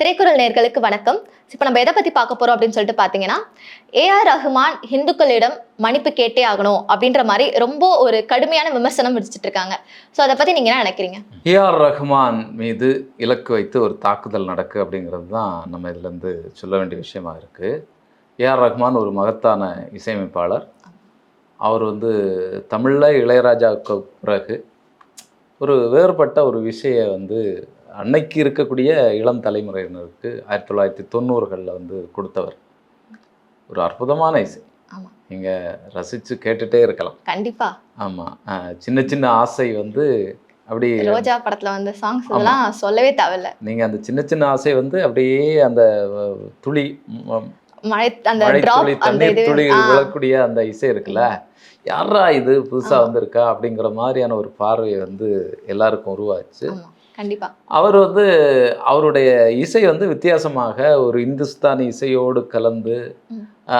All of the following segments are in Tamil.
திரைக்குறள் நேர்களுக்கு வணக்கம். இப்போ நம்ம எதை பத்தி பார்க்க போறோம் அப்படின்னு சொல்லிட்டு பார்த்தீங்கன்னா ஏஆர் ரஹ்மான் ஹிந்துக்களிடம் மன்னிப்பு கேட்டே ஆகணும் அப்படின்ற மாதிரி ரொம்ப ஒரு கடுமையான விமர்சனம் விதிச்சிட்டு இருக்காங்க. ஸோ அதை பத்தி நீங்க என்ன நினைக்கிறீங்க? ஏஆர் ரஹ்மான் மீது இலக்கு வைத்து ஒரு தாக்குதல் நடக்கு அப்படிங்கிறது தான் நம்ம இதுலேருந்து சொல்ல வேண்டிய விஷயமா இருக்குது ஏஆர் ரஹ்மான் ஒரு மகத்தான இசையமைப்பாளர். அவர் வந்து தமிழில் இளையராஜாவுக்கு பிறகு ஒரு வேறுபட்ட ஒரு விஷய வந்து அன்னைக்கு இருக்கக்கூடிய இளம் தலைமுறையினருக்கு ஆயிரத்தி தொள்ளாயிரத்தி தொண்ணூறுகளில் வந்து கொடுத்தவர். ஒரு அற்புதமான இசை. ஆமா. நீங்கள் ரசித்து கேட்டுட்டே இருக்கலாம். கண்டிப்பா. ஆமாம் சின்ன சின்ன ஆசை வந்து அப்படி ரோஜா படத்துல வந்த சாங்ஸ் இதெல்லாம் சொல்லவே தேவையில்ல. நீங்கள் அந்த சின்ன சின்ன ஆசை வந்து அப்படியே அந்த துளி மழை அந்த தண்ணீர் துளி விழக்கூடிய அந்த இசை இருக்குல்ல? யாரா இது? புதுசா. வந்திருக்கா? அப்படிங்கிற மாதிரியான ஒரு பார்வை வந்து எல்லாருக்கும் உருவாச்சு. ஆமா கண்டிப்பா. அவர் வந்து அவருடைய இசை வந்து வித்தியாசமாக ஒரு இந்துஸ்தானி இசையோடு கலந்து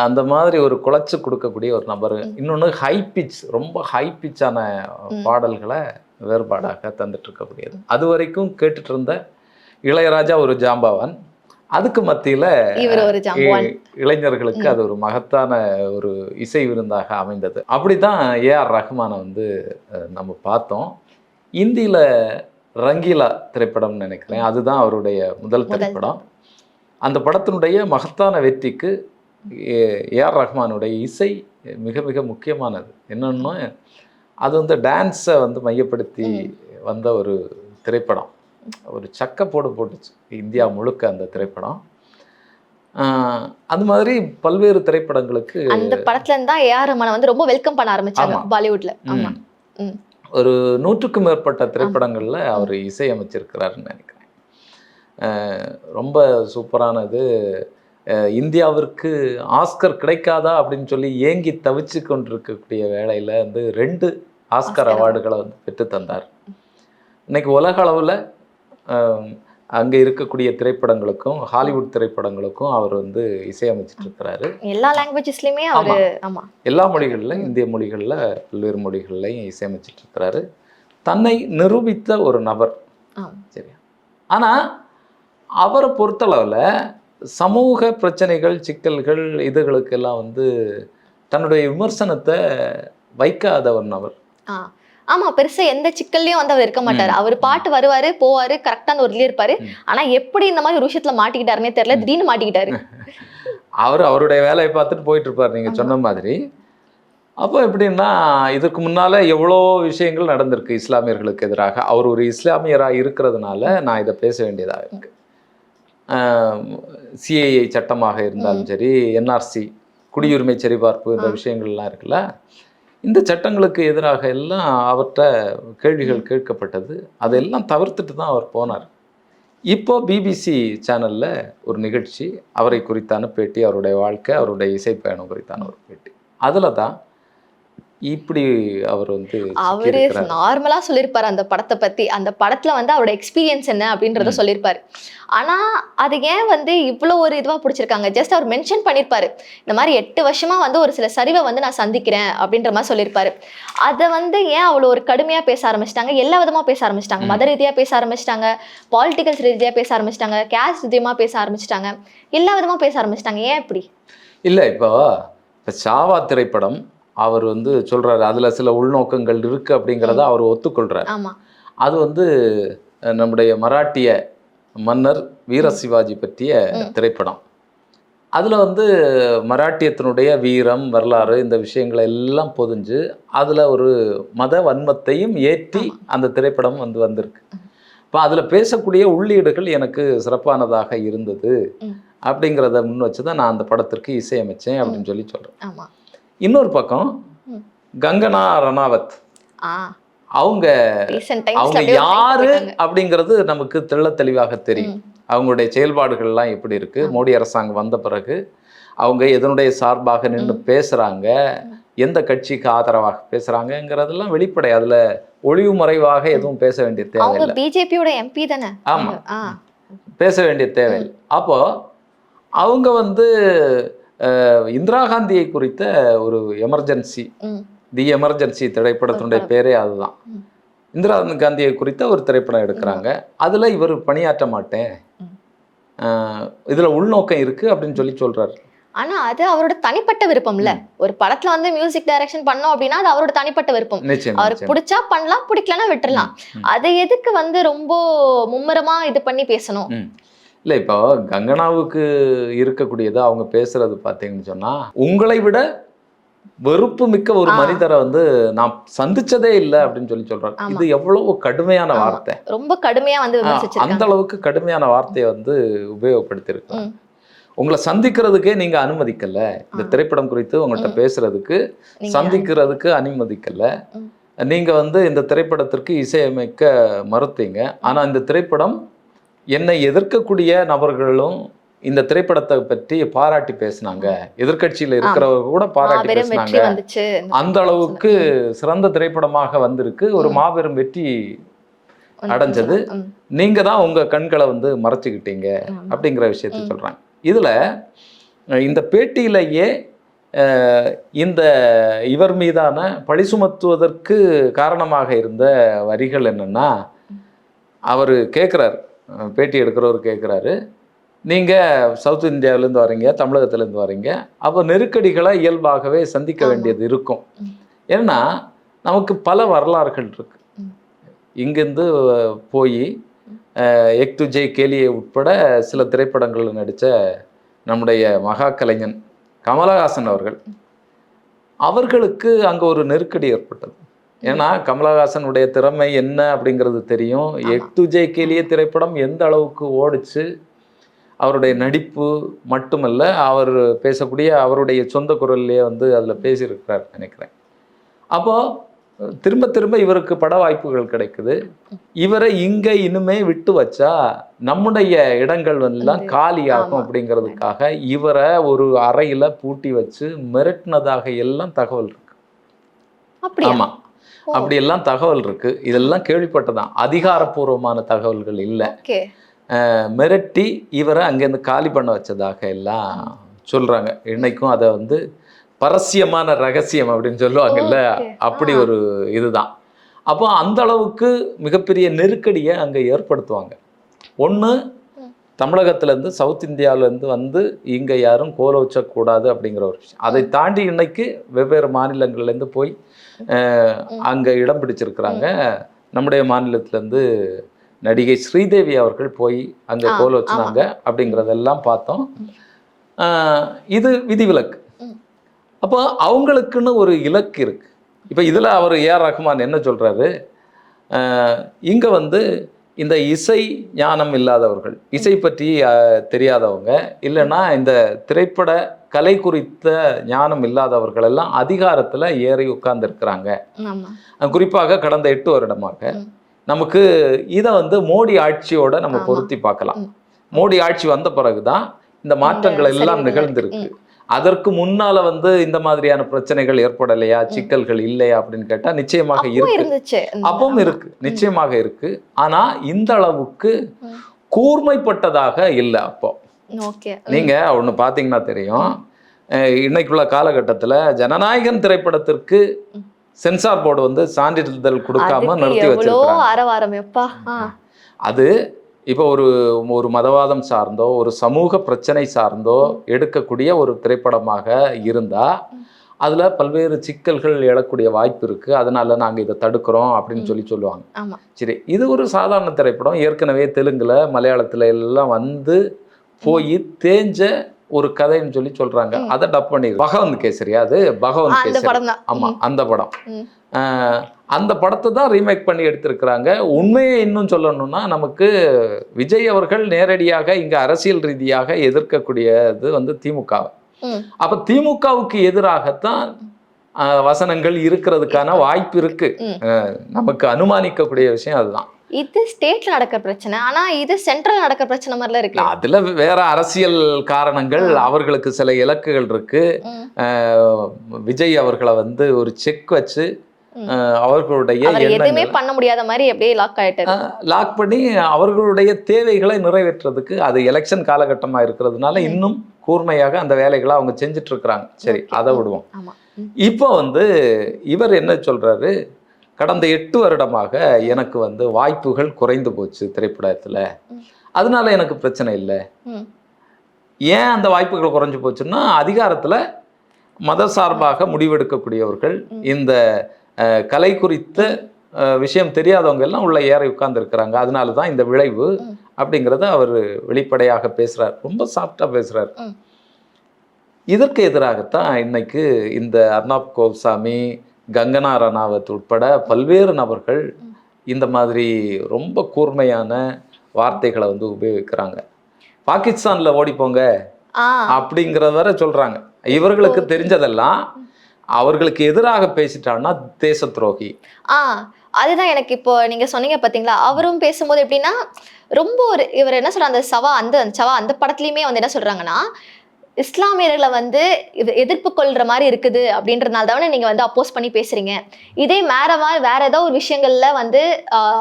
அந்த மாதிரி ஒரு குலைச்சு கொடுக்கக்கூடிய ஒரு நபர். இன்னொன்று ஹை பிச் ரொம்ப ஹை பிச்சான. பாடல்களை வேறுபாடாக தந்துட்டு இருக்கக்கூடியது அது வரைக்கும் கேட்டுட்டு இருந்த இளையராஜா ஒரு ஜாம்பவான். அதுக்கு மத்தியில இளைஞர்களுக்கு அது ஒரு மகத்தான ஒரு இசை விருந்தாக அமைந்தது. அப்படிதான் ஏஆர் ரஹ்மானை வந்து நம்ம பார்த்தோம். இந்தியில ரங்கீலா திரைப்படம்னு நினைக்கிறேன். அதுதான் அவருடைய முதல் திரைப்படம். அந்த படத்தினுடைய மகத்தான வெற்றிக்கு ஏ- ஏஆர் ரஹ்மானுடைய இசை மிக மிக முக்கியமானது. என்னன்னா அது வந்து டான்ஸை வந்து மையப்படுத்தி வந்த ஒரு திரைப்படம். ஒரு சக்கப்போடு போட்டுச்சு இந்தியா முழுக்க அந்த திரைப்படம். அது மாதிரி பல்வேறு திரைப்படங்களுக்கு அந்த படத்துல இருந்தா ஏஆர் ரஹ்மானை வந்து ரொம்ப வெல்கம் பண்ண ஆரம்பிச்சாங்க. பாலிவுட்ல. ஆமா. ஒரு நூற்றுக்கும் மேற்பட்ட திரைப்படங்கள்ல அவர் இசையமைச்சிருக்கிறாருன்னு நினைக்கிறேன். ரொம்ப சூப்பரானது. இந்தியாவிற்கு ஆஸ்கர் கிடைக்காதா அப்படின்னு சொல்லி ஏங்கி தவிச்சு கொண்டிருக்கக்கூடிய வேளையில வந்து ரெண்டு ஆஸ்கர் ஆஸ்கர் அவார்டுகளை வந்து பெற்று தந்தார். இன்னைக்கு உலக அளவில் அங்கே இருக்கக்கூடிய திரைப்படங்களுக்கும் ஹாலிவுட் திரைப்படங்களுக்கும் அவர் வந்து இசையமைச்சிட்டு இருக்கிறாரு எல்லா லாங்குவேஜஸ்லயுமே அவரு ஆமா. எல்லா மொழிகளில் இந்திய மொழிகளில் பல்வேறு மொழிகள்லையும் இசையமைச்சிட்டு இருக்கிறாரு தன்னை நிரூபித்த ஒரு நபர். சரியா? ஆனால் அவரை பொறுத்தளவில் சமூக பிரச்சனைகள் சிக்கல்கள் இதுகளுக்கெல்லாம் வந்து தன்னுடைய விமர்சனத்தை வைக்காத ஒரு நபர். ஆமா பெருசா எந்த சிக்கல்லையும் வந்து அவர் இருக்க மாட்டாரு. அவர் பாட்டு வருவாரு போவாரு கரெக்டா அந்த ஒரு இருப்பாரு. ஆனா எப்படி இந்த மாதிரி ஒரு விஷயத்துல மாட்டிக்கிட்டாருன்னே தெரியல. திடீர்னு மாட்டிக்கிட்டாரு. அவர் அவருடைய வேலையை பார்த்துட்டு போயிட்டு இருப்பார் நீங்கள் ஆமா. சொன்ன மாதிரி. அப்போ எப்படின்னா இதுக்கு முன்னால் எவ்வளோ விஷயங்கள் நடந்திருக்கு இஸ்லாமியர்களுக்கு எதிராக. அவர் ஒரு இஸ்லாமியராக இருக்கிறதுனால நான் இதை பேச வேண்டியதாக இருக்கு. சிஏஏ சட்டமாக இருந்தாலும் சரி என்ஆர்சி குடியுரிமை சரிபார்ப்பு இந்த. விஷயங்கள்லாம் இருக்குல்ல. இந்த சட்டங்களுக்கு எதிராக எல்லாம் அவர்கிட்ட கேள்விகள் கேட்கப்பட்டது. அதையெல்லாம் தவிர்த்துட்டு தான் அவர் போனார். இப்போ பிபிசி சேனலில் ஒரு நிகழ்ச்சி அவரை குறித்தான பேட்டி அவருடைய வாழ்க்கை அவருடைய இசைப்பயணம் குறித்தான ஒரு பேட்டி. அதில் தான் இப்படி அவர் வந்து அவரு. நார்மலா சொல்லியிருப்பாரு அந்த படத்தை பத்தி. அந்த படத்துல வந்து அவரோட எக்ஸ்பீரியன்ஸ் என்ன அப்படின்றத. சொல்லியிருப்பாரு. ஆனா அது ஏன் வந்து இவ்வளவு ஒரு இதுவா பிடிச்சிருக்காங்க? ஜஸ்ட் அவர் மென்ஷன் பண்ணியிருப்பாரு. இந்த மாதிரி எட்டு வருஷமா வந்து ஒரு சில சரிவை வந்து நான் சந்திக்கிறேன் அப்படின்ற மாதிரி சொல்லியிருப்பாரு. அதை வந்து ஏன் அவ்வளோ ஒரு கடுமையா பேச ஆரம்பிச்சிட்டாங்க? எல்லா விதமா பேச ஆரம்பிச்சிட்டாங்க. மத ரீதியா பேச ஆரம்பிச்சிட்டாங்க. பாலிட்டிகல்ஸ் ரீதியா பேச ஆரம்பிச்சிட்டாங்க. கேஸ்ட் ரீதியமா பேச ஆரம்பிச்சிட்டாங்க. எல்லா விதமா பேச ஆரம்பிச்சிட்டாங்க. ஏன் இப்படி? இல்லை இப்போ இப்போ சாவா திரைப்படம் அவர் வந்து சொல்றாரு அதுல சில உள்நோக்கங்கள் இருக்கு அப்படிங்கிறத அவர் ஒத்துக்கொள்றார். ஆமா. அது வந்து நம்முடைய மராட்டிய மன்னர் வீர சிவாஜி பற்றிய. திரைப்படம். அதில் வந்து மராட்டியத்தினுடைய வீரம் வரலாறு இந்த விஷயங்களை எல்லாம் பொதிஞ்சு அதில் ஒரு மத வன்மத்தையும் ஏற்றி. அந்த திரைப்படம் வந்து வந்திருக்கு. இப்போ அதில் பேசக்கூடிய உள்ளீடுகள் எனக்கு சிறப்பானதாக இருந்தது. அப்படிங்கிறத முன் வச்சு தான் நான் அந்த படத்திற்கு இசையமைச்சேன் அப்படின்னு சொல்லி சொல்கிறேன் இன்னொரு பக்கம். கங்கனா ரணாவத். அவங்க அவங்க யாரு அப்படிங்கிறது நமக்கு தெள்ள தெளிவாக தெரியும். அவங்களுடைய செயல்பாடுகள்லாம் எப்படி இருக்கு. மோடி அரசாங்கம் வந்த பிறகு அவங்க எதனுடைய சார்பாக நின்று பேசுறாங்க? எந்த கட்சிக்கு ஆதரவாக பேசுறாங்கங்கிறதெல்லாம் வெளிப்படை அதுல ஒளிவு மறைவாக எதுவும் பேச வேண்டிய தேவையில்லை. பிஜேபியோட எம்பி தானே? ஆமா. பேச வேண்டிய தேவையில்லை. அப்போ அவங்க வந்து இந்திரா காந்தியை குறித்த ஒரு எமர்ஜென்சி தி எமர்ஜென்சி திரைப்படத்தினுடைய பேரே அதுதான். இந்திரா காந்தியை குறித்த ஒரு திரைப்படம் எடுக்கிறாங்க. அதுல இவர் பணியாற்ற மாட்டேன். இதுல உள்நோக்கம் இருக்கு அப்படின்னு சொல்லி சொல்றாரு. ஆனா அது அவரோட தனிப்பட்ட விருப்பம்ல. ஒரு படத்துல வந்து மியூசிக் டைரக்ஷன் பண்ணோம் அப்படின்னா அது அவரோட தனிப்பட்ட விருப்பம். அவருக்கு. பிடிச்சா பண்ணலாம் பிடிக்கலன்னா விட்டுறலாம். அதை எதுக்கு வந்து ரொம்ப மும்முரமா இது பண்ணி பேசணும். இல்ல இப்போ கங்கனாவுக்கு இருக்கக்கூடியது அவங்க பேசுறது பார்த்தீங்கன்னு சொன்னா உங்களை விட வெறுப்பு மிக்க ஒரு. மனிதரை வந்து நான் சந்திச்சதே இல்லை அப்படின்னு சொல்லி சொல்றாங்க. இது எவ்வளவு கடுமையான. வார்த்தை ரொம்ப கடுமையா வந்து அந்த அளவுக்கு கடுமையான வார்த்தையை வந்து உபயோகப்படுத்தியிருக்காங்க. உங்களை சந்திக்கிறதுக்கே நீங்க அனுமதிக்கல இந்த. திரைப்படம் குறித்து உங்கள்கிட்ட. பேசுறதுக்கு சந்திக்கிறதுக்கு அனுமதிக்கல. நீங்க வந்து இந்த திரைப்படத்திற்கு இசையமைக்க மறுத்தீங்க ஆனா இந்த திரைப்படம் என்னை எதிர்க்கக்கூடிய நபர்களும் இந்த திரைப்படத்தை பற்றி பாராட்டி பேசினாங்க. எதிர்க்கட்சியில இருக்கிறவங்க கூட பாராட்டி பேசினாங்க. அந்த அளவுக்கு சிறந்த திரைப்படமாக வந்திருக்கு. ஒரு. மாபெரும் வெற்றி அடைஞ்சது. நீங்க தான் உங்க கண்களை வந்து மறைச்சுக்கிட்டீங்க. அப்படிங்கிற விஷயத்தை. சொல்றாங்க இதுல இந்த பேட்டியிலேயே இந்த இவர் மீதான பழி சுமத்துவதற்கு காரணமாக இருந்த வரிகள் என்னன்னா அவர் கேட்குறாரு பேட்டி எடுக்கிறவர் கேட்குறாரு நீங்கள் சவுத் இந்தியாவிலேருந்து வரீங்க தமிழகத்துலேருந்து வரீங்க. அப்போ நெருக்கடிகளை இயல்பாகவே சந்திக்க. வேண்டியது இருக்கும். ஏன்னா நமக்கு பல வரலாறுகள் இருக்கு. ம். இங்கேருந்து போய் எக் துஜய் கேலியை உட்பட சில திரைப்படங்களில் நடித்த நம்முடைய மகா கலைஞன் கமலஹாசன் அவர்கள். அவர்களுக்கு அங்கே ஒரு நெருக்கடி ஏற்பட்டது. ஏன்னா கமலஹாசனுடைய திறமை என்ன அப்படிங்கிறது தெரியும். எக் துஜய் கேலிய திரைப்படம் எந்த அளவுக்கு ஓடுச்சு அவருடைய நடிப்பு மட்டுமல்ல அவர் பேசக்கூடிய அவருடைய சொந்த குரல்லையே வந்து அதில் பேசியிருக்கிறார் நினைக்கிறேன். அப்போ திரும்ப திரும்ப இவருக்கு பட வாய்ப்புகள் கிடைக்குது. இவரை இங்க இனிமே விட்டு வச்சா நம்முடைய இடங்கள் எல்லாம் காலியாகும். அப்படிங்கிறதுக்காக இவரை ஒரு அறையில பூட்டி வச்சு மிரட்டினதாக எல்லாம் தகவல் இருக்கு. அப்படியா? ஆமா. ஓ, அப்படி எல்லாம் தகவல் இருக்கு. இதெல்லாம் கேள்விப்பட்டதான். அதிகாரப்பூர்வமான தகவல்கள் இல்லை. மிரட்டி இவரை அங்கேருந்து காலி பண்ண வச்சதாக எல்லாம் சொல்றாங்க. இன்னைக்கும் அதை வந்து பரஸ்யமான ரகசியம் அப்படின்னு சொல்லுவாங்கல்ல. அப்படி. ஒரு இதுதான். அப்போ அந்த அளவுக்கு மிகப்பெரிய நெருக்கடியை அங்கே ஏற்படுத்துவாங்க. ஒன்று. தமிழகத்திலேருந்து சவுத் இந்தியாவிலேருந்து வந்து இங்கே யாரும் கோல வச்சக்கூடாது அப்படிங்கிற ஒரு விஷயம். அதை தாண்டி இன்னைக்கு வெவ்வேறு மாநிலங்கள்லேருந்து போய். அங்கே இடம் பிடிச்சிருக்கிறாங்க. நம்முடைய மாநிலத்திலேருந்து நடிகை ஸ்ரீதேவி அவர்கள் போய் அங்கே கோல வச்சுனாங்க அப்படிங்கிறதெல்லாம் பார்த்தோம். இது விதிவிலக்கு. அப்போ அவங்களுக்குன்னு ஒரு இலக்கு இருக்கு. இப்போ இதில் அவர் ஏஆர் ரஹ்மான் என்ன சொல்றாரு? அஹ், இங்க வந்து இந்த இசை ஞானம் இல்லாதவர்கள் இசை பற்றி தெரியாதவங்க இல்லைன்னா இந்த திரைப்பட கலை குறித்த ஞானம் இல்லாதவர்கள் எல்லாம் அதிகாரத்தில் ஏறி உட்கார்ந்துருக்கிறாங்க குறிப்பாக கடந்த எட்டு வருடமாக. நமக்கு இதை வந்து மோடி ஆட்சியோட நம்ம. பொருத்தி பார்க்கலாம். மோடி ஆட்சி வந்த பிறகுதான் இந்த மாற்றங்கள் எல்லாம் நிகழ்ந்திருக்கு அதற்கு முன்னால வந்து இந்த மாதிரியான பிரச்சனைகள் ஏற்படலையா? சிக்கல்கள் இல்லையா? அப்படின்னு கேட்டா நிச்சயமாக இருக்கு. அப்பவும். இருக்கு. நிச்சயமாக இருக்கு. ஆனா இந்த அளவுக்கு. கூர்மைப்பட்டதாக இல்லை அப்போ. ஓகே. நீங்க ஒண்ணு பாத்தீங்கன்னா தெரியும். இன்னைக்குள்ள காலகட்டத்துல ஜனநாயகன் திரைப்படத்திற்கு. சென்சார் போர்டு வந்து சான்றிதழ் கொடுக்காம நிறுத்தி வச்சிருக்காங்க ஆ. அது இப்போ ஒரு ஒரு மதவாதம் சார்ந்தோ ஒரு சமூக பிரச்சனை சார்ந்தோ எடுக்கக்கூடிய ஒரு திரைப்படமாக இருந்தா அதுல பல்வேறு சிக்கல்கள் எழக்கூடிய வாய்ப்பு இருக்கு. அதனால நாங்க இதை தடுக்கிறோம் அப்படின்னு. சொல்லி சொல்லுவாங்க. சரி இது ஒரு சாதாரண திரைப்படம். ஏற்கனவே தெலுங்குல மலையாளத்துல எல்லாம் வந்து போய் தேஞ்ச ஒரு கதைன்னு சொல்லி சொல்றாங்க. அதை டப் பண்ணி பகவந்த் கேசரியா அது பகவந்த் கேசரி. ஆமா அந்த படம். அந்த படத்தை தான் ரீமேக் பண்ணி எடுத்திருக்கிறாங்க. உண்மையை இன்னும் சொல்லணும்னா நமக்கு விஜய் அவர்கள் நேரடியாக இங்க அரசியல் ரீதியாக எதிர்க்கக்கூடியது வந்து திமுக. அப்ப திமுகவுக்கு எதிராகத்தான் வசனங்கள் இருக்கிறதுக்கான வாய்ப்பு இருக்கு. நமக்கு அனுமானிக்கக்கூடிய விஷயம் அதுதான். இது ஸ்டேட்ல நடக்கிற பிரச்சனை. ஆனா இது சென்ட்ரல் நடக்கிற பிரச்சனை மாதிரிலாம் இருக்கு. அதுல வேற அரசியல் காரணங்கள் அவர்களுக்கு சில இலக்குகள் இருக்கு. விஜய் அவர்களை வந்து ஒரு செக் வச்சு அவர்களுடைய அவர் எதுவுமே பண்ண முடியாத மாதிரி அப்படியே லாக் ஆயிட்டாரு. லாக் பண்ணி அவர்களுடைய தேவைகளை நிறைவேற்றுறதுக்கு அது எலெக்ஷன் காலகட்டமா இருக்கிறதுனால. இன்னும் கூர்மையாக அந்த வேலைகளை அவங்க செஞ்சுட்டு இருக்கிறாங்க. சரி. அதை விடுவோம். இப்போ வந்து இவர் என்ன சொல்றாரு? கடந்த எட்டு வருடமாக எனக்கு வந்து வாய்ப்புகள் குறைந்து போச்சு திரைப்படத்துல. அதனால எனக்கு பிரச்சனை இல்லை. ஏன் அந்த வாய்ப்புகள் குறைஞ்சு போச்சுன்னா அதிகாரத்துல மத சார்பாக முடிவெடுக்கக்கூடியவர்கள் இந்த கலை குறித்த விஷயம் தெரியாதவங்க எல்லாம் உள்ள ஏறி உட்கார்ந்து இருக்கிறாங்க அதனால தான் இந்த விளைவு. அப்படிங்கிறத அவர் வெளிப்படையாக பேசுறார் ரொம்ப சாஃப்டா பேசுறார் ம். இதற்கு எதிராகத்தான் இன்னைக்கு இந்த அர்னாப் கோசாமி கங்கனா ரணாவத் உட்பட பல்வேறு நபர்கள் இந்த மாதிரி ரொம்ப கூர்மையான வார்த்தைகளை வந்து உபயோகிக்கிறாங்க. பாகிஸ்தான்ல ஓடிப்போங்க அப்படிங்கிறத வரை சொல்றாங்க. இவர்களுக்கு தெரிஞ்சதெல்லாம் அவர்களுக்கு எதிராக பேசிட்டான்னா தேச துரோகி ஆ அதுதான் எனக்கு இப்போ நீங்க சொன்னீங்க பாத்தீங்களா? அவரும் பேசும்போது எப்படின்னா ரொம்ப ஒரு இவர் என்ன சொல்ற அந்த சவா அந்த சவா அந்த படத்துலயுமே வந்து என்ன சொல்றாங்கன்னா இஸ்லாமியர்களை வந்து இது எதிர்ப்பு கொள்ற மாதிரி இருக்குது அப்படின்றதுனால தானே நீங்க வந்து அப்போஸ் பண்ணி பேசுறீங்க. இதே மாதிரி வேற ஏதோ ஒரு விஷயங்கள்ல வந்து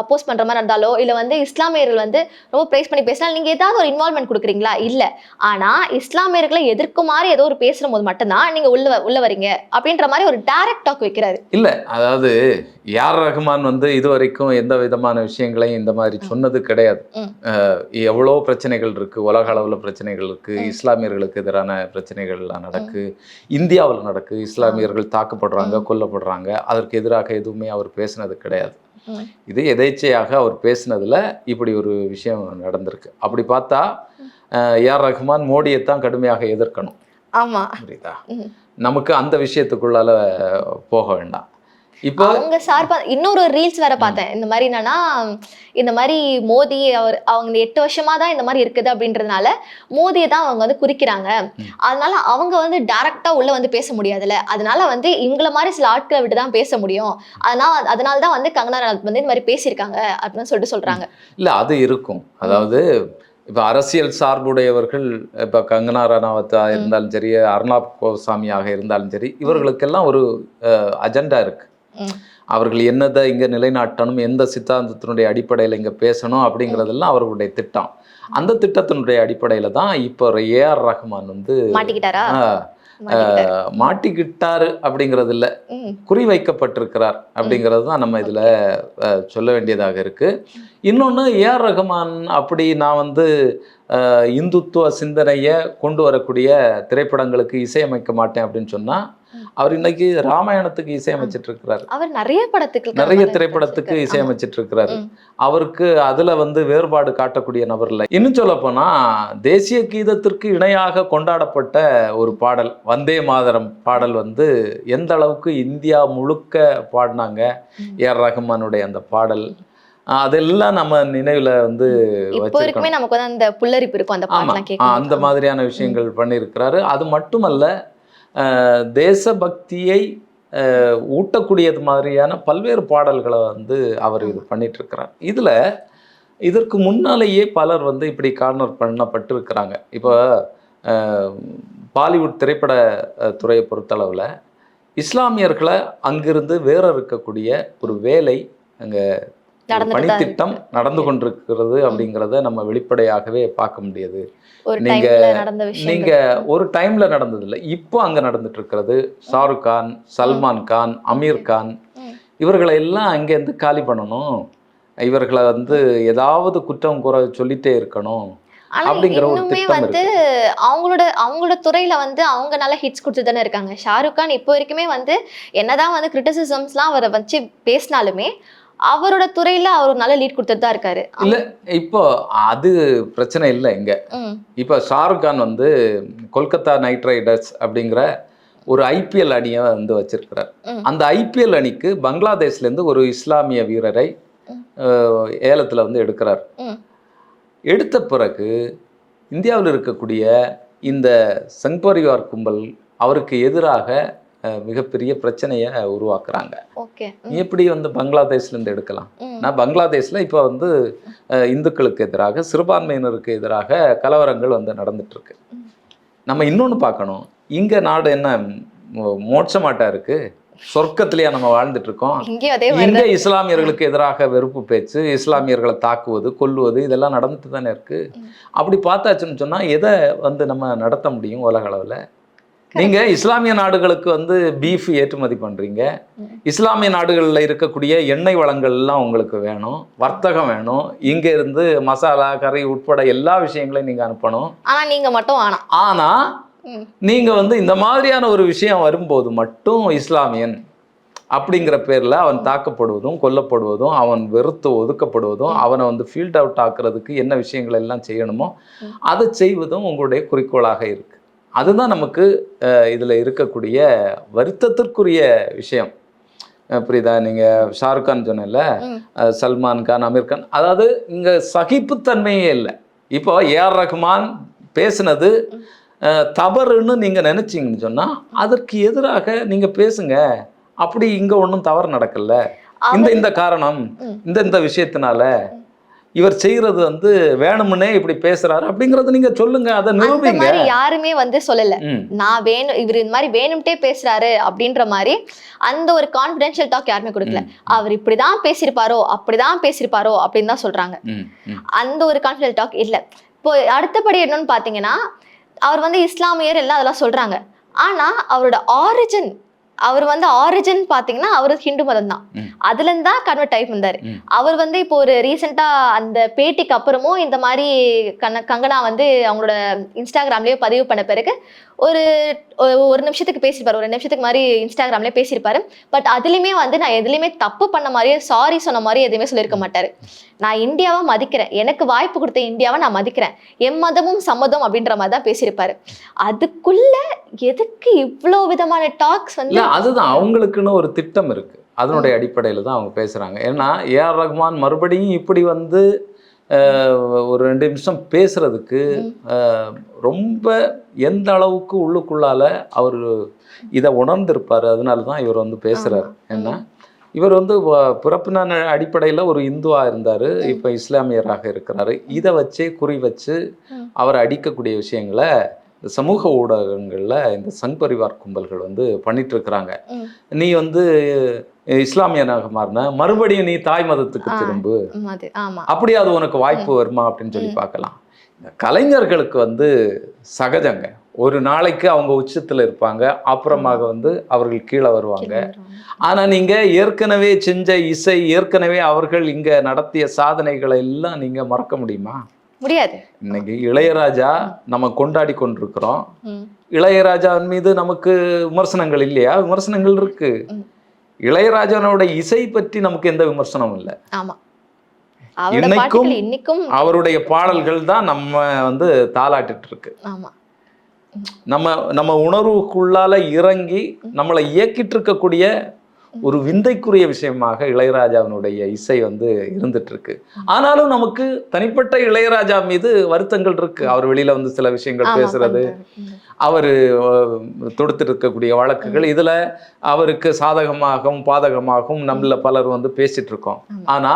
அப்போஸ் பண்ற மாதிரி இருந்தாலோ இல்ல வந்து இஸ்லாமியர்கள் வந்து ரொம்ப பிரைஸ் பண்ணி பேசினா நீங்க ஏதாவது ஒரு இன்வால்மெண்ட் கொடுக்குறீங்களா? இல்ல. ஆனா இஸ்லாமியர்களை எதிர்க்கும் மாதிரி ஏதோ ஒரு பேசுற போது மட்டும்தான் நீங்க உள்ள உள்ள வரீங்க அப்படின்ற மாதிரி ஒரு டைரக்ட் டாக் வைக்கிறாரு. இல்ல. அதாவது யார் ரஹ்மான் வந்து இதுவரைக்கும் எந்த விதமான விஷயங்களையும் இந்த மாதிரி சொன்னது கிடையாது. எவ்வளோ பிரச்சனைகள் இருக்கு. உலக அளவுல பிரச்சனைகள் இருக்கு. ம். இஸ்லாமியர்களுக்கு எதிரான பிரச்சனைகள்லாம் நடக்கு. இந்தியாவில் நடக்கு. இஸ்லாமியர்கள் தாக்கப்படுறாங்க கொல்லப்படுறாங்க. அதற்கு எதிராக எதுவுமே அவர் பேசினது கிடையாது. இது எதேச்சையாக அவர் பேசினதுல இப்படி ஒரு விஷயம் நடந்திருக்கு. அப்படி பார்த்தா ஏஆர் ரஹ்மான் மோடியை தான் கடுமையாக எதிர்க்கணும். ஆமா. புரியுதா. நமக்கு அந்த விஷயத்துக்குள்ளால போக வேண்டாம். இப்போ அவங்க சார்பா இன்னொரு ரீல்ஸ் வேற பார்த்தேன். இந்த மாதிரி என்னன்னா இந்த மாதிரி மோடி அவர் அவங்க எட்டு வருஷமா தான் இந்த மாதிரி இருக்குது அப்படின்றதுனால மோதியை தான் அவங்க வந்து குறிக்கிறாங்க. அதனால அவங்க வந்து டைரக்டா உள்ள வந்து பேச முடியாதுல்ல. அதனால வந்து இவங்கள மாதிரி சில ஆட்களை விட்டு தான் பேச முடியும். அதனால அதனால தான் வந்து கங்கனா ரனாவத் வந்து இந்த மாதிரி பேசியிருக்காங்க அப்படின்னு சொல்லிட்டு சொல்றாங்க. இல்ல அது இருக்கும். அதாவது இப்ப அரசியல் சார்புடையவர்கள் இப்ப கங்கனா ரனாவத்தா இருந்தாலும் சரி அர்ணாப் கோசாமியாக இருந்தாலும் சரி இவர்களுக்கெல்லாம் ஒரு அஜெண்டா இருக்கு. ம். அவர்கள் என்னதை இங்க நிலைநாட்டணும் எந்த சித்தாந்தத்தினுடைய அடிப்படையில் இங்க பேசணும் அப்படிங்கிறதெல்லாம் அவர்களுடைய திட்டம். அந்த திட்டத்தினுடைய அடிப்படையில தான் இப்போ ஏஆர் ரஹ்மான் வந்து மாட்டிக்கிட்டாரா? அப்படிங்கிறது இல்ல. குறிவைக்கப்பட்டிருக்கிறார் அப்படிங்கிறது தான் நம்ம இதில் சொல்ல வேண்டியதாக இருக்கு. இன்னொன்று ஏஆர் ரஹ்மான் அப்படி நான் வந்து இந்துத்துவ சிந்தனையை கொண்டு வரக்கூடிய திரைப்படங்களுக்கு இசையமைக்க மாட்டேன் அப்படின்னு சொன்னா. அவர் இன்னைக்கு ராமாயணத்துக்கு இசையமைச்சிட்டு இருக்கிறார் அவர் நிறைய படத்துக்கு நிறைய திரைப்படத்துக்கு இசையமைச்சிட்டு இருக்கிறாரு. அவருக்கு அதுல வந்து வேறுபாடு காட்டக்கூடிய நபர் இல்லை இன்னும் சொல்ல போனா தேசிய கீதத்திற்கு இணையாக கொண்டாடப்பட்ட ஒரு பாடல் வந்தே மாதரம் பாடல் வந்து எந்த அளவுக்கு இந்தியா முழுக்க பாடினாங்க. ஏஆர் ரஹ்மானுடைய அந்த பாடல் அதெல்லாம் நம்ம நினைவுல வந்து வரைக்குமே நமக்கு வந்து அந்த புல்லரிப்பு இருக்கும் அந்த பாட்டெல்லாம் அந்த மாதிரியான விஷயங்கள் பண்ணியிருக்கிறாரு. அது மட்டுமல்ல தேசபக்தியை ஊட்டக்கூடியது மாதிரியான பல்வேறு பாடல்களை வந்து அவர் இது பண்ணிட்டு இருக்கிறார் இதுல இதற்கு முன்னாலேயே பலர் வந்து இப்படி கார்னர் பண்ணப்பட்டிருக்கிறாங்க. இப்போ பாலிவுட் திரைப்பட துறையை பொறுத்தளவில் இஸ்லாமியர்களை அங்கிருந்து வேற இருக்கக்கூடிய ஒரு வேலை அங்க பணித்திட்டம் நடந்து கொண்டிருக்கிறது அப்படிங்கிறத நம்ம வெளிப்படையாகவே பார்க்க முடியாது. நீங்க- நீங்க ஒரு டைம்ல நடந்தது இல்லை இப்போ அங்க நடந்துட்டு இருக்கிறது ஷாருக் கான் சல்மான் கான் அமீர் கான். ம். இவர்களை எல்லாம் அங்கேருந்து காலி பண்ணணும். இவர்களை வந்து ஏதாவது குற்றம் குறை சொல்லிட்டே இருக்கணும் இன்னுமே வந்து அவங்களோட அவங்களோட துறையில வந்து அவங்க நல்ல ஹிட்ஸ் கொடுத்து தானே இருக்காங்க. ஷாருக் கான் இப்போ வரைக்குமே வந்து என்னதான் வந்து கிரிட்டிசிசம்ஸ்லாம் அவரை வச்சு பேசினாலுமே அவரோட துறையில அவர் ஒரு நல்ல லீட் கொடுத்துட்டு தான் இருக்காரு. இல்ல இப்போ அது பிரச்சனை இல்லை இங்க. இப்போ ஷாருக் கான் வந்து கொல்கத்தா நைட் ரைடர்ஸ் அப்படிங்கிற ஒரு ஐபிஎல் அணியை வந்து வச்சிருக்கிறார். அந்த ஐபிஎல் அணிக்கு பங்களாதேஷ்ல இருந்து ஒரு இஸ்லாமிய வீரரை ஏலத்துல வந்து எடுக்கிறார். எடுத்த பிறகு இந்தியாவில் இருக்கக்கூடிய இந்த சங் பரிவார் கும்பல் அவருக்கு எதிராக மிகப்பெரிய பிரச்சனையை உருவாக்குறாங்க. எப்படி வந்து பங்களாதேஷ்ல இருந்து எடுக்கலாம் நான் பங்களாதேஷ்ல இப்போ வந்து இந்துக்களுக்கு எதிராக சிறுபான்மையினருக்கு எதிராக கலவரங்கள் வந்து நடந்துட்டு இருக்கு ம். நம்ம இன்னொன்று பார்க்கணும். இங்க நாடு என்ன மோ- மோட்சமாட்டா இருக்கு? சொர்க்கத்திலேயே நம்ம வாழ்ந்துட்டு இருக்கோம் இங்க இஸ்லாமியர்களுக்கு எதிராக வெறுப்பு பேச்சு இஸ்லாமியர்களை தாக்குவது கொல்லுவது இதெல்லாம் நடந்துட்டு தானே இருக்கு. அப்படி பார்த்தாச்சுன்னு சொன்னா எதை வந்து நம்ம நடத்த முடியும் உலக அளவுல நீங்க இஸ்லாமிய நாடுகளுக்கு வந்து பீஃப் ஏற்றுமதி பண்றீங்க. இஸ்லாமிய நாடுகளில் இருக்கக்கூடிய எண்ணெய் வளங்கள் எல்லாம் உங்களுக்கு வேணும் வர்த்தகம் வேணும். இங்க இருந்து மசாலா கறி உட்பட எல்லா விஷயங்களையும் நீங்க அனுப்பணும். ஆனா நீங்க மட்டும் ஆனா. ஆனா நீங்க வந்து இந்த மாதிரியான ஒரு விஷயம் வரும்போது மட்டும் இஸ்லாமியன் அப்படிங்கிற பேர்ல அவன் தாக்கப்படுவதும் கொல்லப்படுவதும் அவன் வெறுத்து ஒதுக்கப்படுவதும் அவனை வந்து ஃபீல்ட் அவுட் ஆக்குறதுக்கு என்ன விஷயங்கள் எல்லாம் செய்யணுமோ அதை செய்வதும் உங்களுடைய குறிக்கோளாக இருக்கு. அதுதான் நமக்கு இதுல இருக்கக்கூடிய வருத்தத்திற்குரிய விஷயம். புரியுதா? நீங்க ஷாருக் கான் சொன்னல. சல்மான் கான் அமீர் கான். அதாவது இங்க சகிப்புத்தன்மையே இல்லை. இப்போ ஏஆர் ரஹ்மான் பேசுனது தவறுன்னு நீங்க நினைச்சீங்கன்னு சொன்னா அதற்கு எதிராக நீங்க பேசுங்க. அப்படி இங்க ஒன்றும் தவறு நடக்கல. இந்த இந்த காரணம். இந்த இந்த விஷயத்தினால இவர் செய்யறது வந்து வேணும்னே இப்படி பேசுறாரு. அப்படிங்கறத நீங்க சொல்லுங்க அதை நிரூபிங்க. மாதிரி யாருமே வந்து சொல்லல. நான் வேணும் இவர் இந்த மாதிரி வேணும்ட்டே பேசுறாரு அப்படின்ற மாதிரி அந்த ஒரு கான்ஃபிடென்ஷியல் டாக் யாருமே கொடுக்கல. அவர் இப்படிதான் பேசியிருப்பாரோ அப்படிதான் பேசியிருப்பாரோ அப்படின்னு தான் சொல்றாங்க. அந்த ஒரு கான்ஃபிடென்ட் டாக் இல்ல. இப்போ அடுத்தபடி என்னன்னு பாத்தீங்கன்னா அவர் வந்து இஸ்லாமியர் எல்லாம் அதெல்லாம் சொல்றாங்க. ஆனா அவரோட ஆரிஜின் அவர் வந்து ஆரிஜின் பாத்தீங்கன்னா அவர் ஹிந்து மதம் தான். அதுல இருந்து தான் கன்வெர்ட் ஆகி வந்தாரு. அவர் வந்து இப்போ ஒரு ரீசெண்டா அந்த பேட்டிக்கு அப்புறமும் இந்த மாதிரி கண்ண கங்கனா வந்து அவங்களோட இன்ஸ்டாகிராம்லயே பதிவு பண்ண பிறகு ஒரு ஒரு- நிமிஷத்துக்கு பேசியிருப்பாரு ஒரு நிமிஷத்துக்கு மாதிரி இன்ஸ்டாகிராம்லயே பேசியிருப்பாரு பட் அதுலயுமே வந்து நான் எதுலயுமே தப்பு பண்ண மாதிரியே சாரி சொன்ன மாதிரி எதுவுமே சொல்லியிருக்க மாட்டாரு. நான் இந்தியாவை மதிக்கிறேன். எனக்கு வாய்ப்பு கொடுத்த இந்தியாவை நான் மதிக்கிறேன். எம் மதமும் சம்மதம் அப்படின்ற மாதிரி தான் பேசியிருப்பாரு அதுக்குள்ள எதுக்கு இவ்வளோ விதமான டாக்ஸ் வந்து அதுதான். அவங்களுக்குன்னு ஒரு திட்டம் இருக்கு. அதனுடைய அடிப்படையில் தான் அவங்க பேசுறாங்க. ஏன்னா ஏஆர் ரஹ்மான் மறுபடியும் இப்படி வந்து ஒரு ரெண்டு நிமிஷம் பேசுறதுக்கு ரொம்ப எந்த அளவுக்கு உள்ளுக்குள்ளால அவர் இதை உணர்ந்திருப்பாரு அதனால தான் இவர் வந்து பேசுறாரு. ஆமா. ஏன்னா இவர் வந்து பிறப்பின அடிப்படையில் ஒரு இந்துவா இருந்தாரு இப்போ இஸ்லாமியராக இருக்கிறாரு. இதை வச்சே குறி வச்சு. அவரை அடிக்கக்கூடிய விஷயங்களை சமூக ஊடகங்கள்ல இந்த சங் பரிவார் கும்பல்கள் வந்து பண்ணிட்டு இருக்கிறாங்க. ம். நீ வந்து இஸ்லாமியனாக மாறின மறுபடியும் நீ தாய் மதத்துக்கு. திரும்பு. அப்படி அது உனக்கு வாய்ப்பு வருமா அப்படின்னு சொல்லி. பார்க்கலாம். இந்த கலைஞர்களுக்கு வந்து சகஜங்க. ஒரு நாளைக்கு அவங்க உச்சத்துல இருப்பாங்க அப்புறமாக வந்து அவர்கள் கீழே வருவாங்க. ஆனா நீங்க ஏற்கனவே செஞ்ச இசை ஏற்கனவே அவர்கள் இங்க நடத்திய சாதனைகளை எல்லாம் நீங்க மறக்க முடியுமா? முடியாது. இன்னைக்கு இளையராஜா நம்ம கொண்டாடி கொண்டிருக்கிறோம். இளையராஜாவின் மீது நமக்கு விமர்சனங்கள் இல்லையா? விமர்சனங்கள் இருக்கு. இளையராஜானோட இசை பற்றி நமக்கு எந்த விமர்சனமும் இல்லை. இன்னைக்கும் இன்னைக்கும் அவருடைய பாடல்கள் தான் நம்ம வந்து தாளாட்டிட்டு இருக்கு. நம்ம நம்ம உணர்வுக்குள்ளால இறங்கி நம்மளை இயக்கிட்டு இருக்கக்கூடிய ஒரு விந்தைக்குரிய விஷயமாக இளையராஜாவினுடைய இசை வந்து இருந்துட்டு இருக்கு ஆனாலும் நமக்கு தனிப்பட்ட இளையராஜா மீது வருத்தங்கள் இருக்கு. அவர் வெளியில வந்து சில விஷயங்கள் பேசுறது. அவர் தொடுத்துட்டு இருக்கக்கூடிய வழக்குகள். இதுல அவருக்கு சாதகமாகவும் பாதகமாகவும் நம்மள பலர் வந்து பேசிட்டு இருக்கோம். ஆனா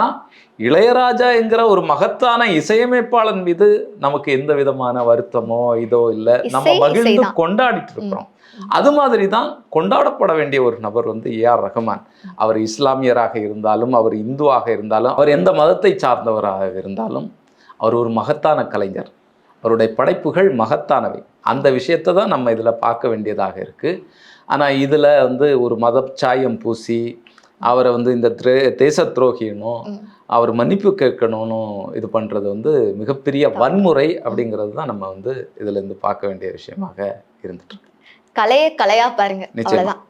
இளையராஜா என்கிற ஒரு மகத்தான இசையமைப்பாளன் மீது நமக்கு எந்த விதமான வருத்தமோ இதோ இல்ல. நம்ம மகிழ்ந்து. கொண்டாடிட்டு இருக்கிறோம் அது மாதிரி தான் கொண்டாடப்பட வேண்டிய ஒரு நபர் வந்து ஏ ஆர் ரஹ்மான். அவர் இஸ்லாமியராக இருந்தாலும் அவர் இந்துவாக இருந்தாலும் அவர் எந்த மதத்தை சார்ந்தவராக இருந்தாலும் அவர் ஒரு மகத்தான கலைஞர். அவருடைய படைப்புகள் மகத்தானவை. அந்த விஷயத்தை தான் நம்ம இதில் பார்க்க வேண்டியதாக இருக்குது ஆனால் இதில் வந்து ஒரு மத சாயம் பூசி அவரை வந்து இந்த திரே தேச துரோகினும் அவர் மன்னிப்பு கேட்கணும்னு இது பண்ணுறது வந்து மிகப்பெரிய வன்முறை அப்படிங்கிறது தான் நம்ம வந்து இதுல இருந்து பார்க்க வேண்டிய விஷயமாக இருந்துட்டு கலையை கலையா பாருங்க. அவ்வளவுதான்